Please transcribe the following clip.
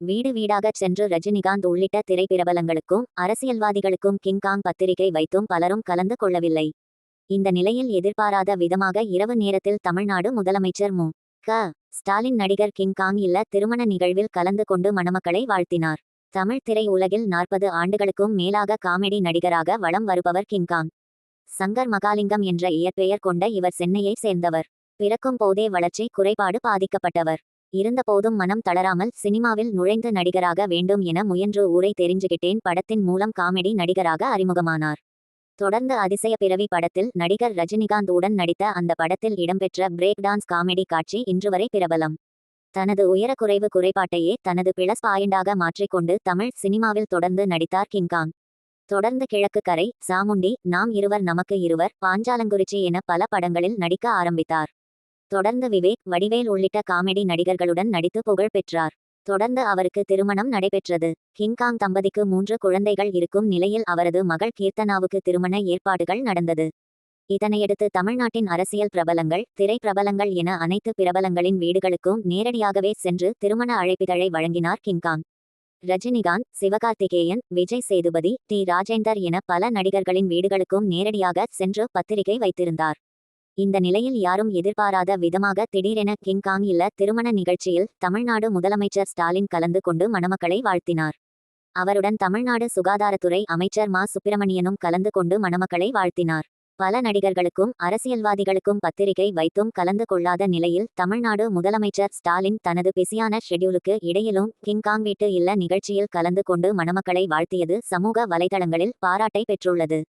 வீடு வீடாகச் சென்று ரஜினிகாந்த் உள்ளிட்ட திரைப்பிரபலங்களுக்கும் அரசியல்வாதிகளுக்கும் கிங்காங் பத்திரிகை வைத்தும் பலரும் கலந்து கொள்ளவில்லை. இந்த நிலையில் எதிர்பாராத விதமாக இரவு நேரத்தில் தமிழ்நாடு முதலமைச்சர் மு. க. ஸ்டாலின் நடிகர் கிங்காங் இல்ல திருமண நிகழ்வில் கலந்து கொண்டு மணமக்களை வாழ்த்தினார். தமிழ் திரை உலகில் நாற்பது ஆண்டுகளுக்கும் மேலாக காமெடி நடிகராக வளம் வருபவர் கிங்காங் சங்கர் மகாலிங்கம் என்ற இயற்பெயர் கொண்ட இவர் சென்னையை சேர்ந்தவர். பிறக்கும் போதே வளர்ச்சி குறைபாடு பாதிக்கப்பட்டவர். இருந்தபோதும் மனம் தளராமல் சினிமாவில் நுழைந்து நடிகராக வேண்டும் என முயன்று ஊரை தெரிஞ்சுகிட்டேன். படத்தின் மூலம் காமெடி நடிகராக அறிமுகமானார். தொடர்ந்து அதிசய பிறவி படத்தில் நடிகர் ரஜினிகாந்த் உடன் நடித்த அந்த படத்தில் இடம்பெற்ற பிரேக் டான்ஸ் காமெடி காட்சி இன்று வரை பிரபலம். தனது உயரக்குறைவு குறைபாட்டையே தனது பிளஸ் பாயிண்டாக மாற்றிக்கொண்டு தமிழ் சினிமாவில் தொடர்ந்து நடித்தார் கிங்காங். தொடர்ந்து கிழக்கு கரை சாமுண்டி நாம் இருவர் நமக்கு இருவர் பாஞ்சாலங்குறிச்சி என பல படங்களில் நடிக்க ஆரம்பித்தார். தொடர்ந்து விவேக் வடிவேல் உள்ளிட்ட காமெடி நடிகர்களுடன் நடித்து புகழ் பெற்றார். தொடர்ந்து அவருக்கு திருமணம் நடைபெற்றது. கிங்காங் தம்பதிக்கு மூன்று குழந்தைகள் இருக்கும் நிலையில் அவரது மகள் கீர்த்தனாவுக்கு திருமண ஏற்பாடுகள் நடந்தது. இதனையடுத்து தமிழ்நாட்டின் அரசியல் பிரபலங்கள் திரை பிரபலங்கள் என அனைத்து பிரபலங்களின் வீடுகளுக்கும் நேரடியாகவே சென்று திருமண அழைப்பிதழை வழங்கினார் King Kong Rajinikanth Sivakarthikeyan Vijay Sethupathi T. Rajendar என பல நடிகர்களின் வீடுகளுக்கும் நேரடியாக சென்று பத்திரிகை வைத்திருந்தார். இந்த நிலையில் யாரும் எதிர்பாராத விதமாக திடீரென கிங்காங் இல்ல திருமண நிகழ்ச்சியில் தமிழ்நாடு முதலமைச்சர் ஸ்டாலின் கலந்து கொண்டு மணமக்களை வாழ்த்தினார். அவருடன் தமிழ்நாடு சுகாதாரத்துறை அமைச்சர் மா. சுப்பிரமணியனும் கலந்து கொண்டு மணமக்களை வாழ்த்தினார். பல நடிகர்களுக்கும் அரசியல்வாதிகளுக்கும் பத்திரிகை வைத்தும் கலந்து கொள்ளாத நிலையில் தமிழ்நாடு முதலமைச்சர் ஸ்டாலின் தனது பிஸியான ஷெட்யூலுக்கு இடையிலும் கிங்காங் வீட்டு இல்ல நிகழ்ச்சியில் கலந்து கொண்டு மணமக்களை வாழ்த்தியது சமூக வலைதளங்களில் பாராட்டை பெற்றுள்ளது.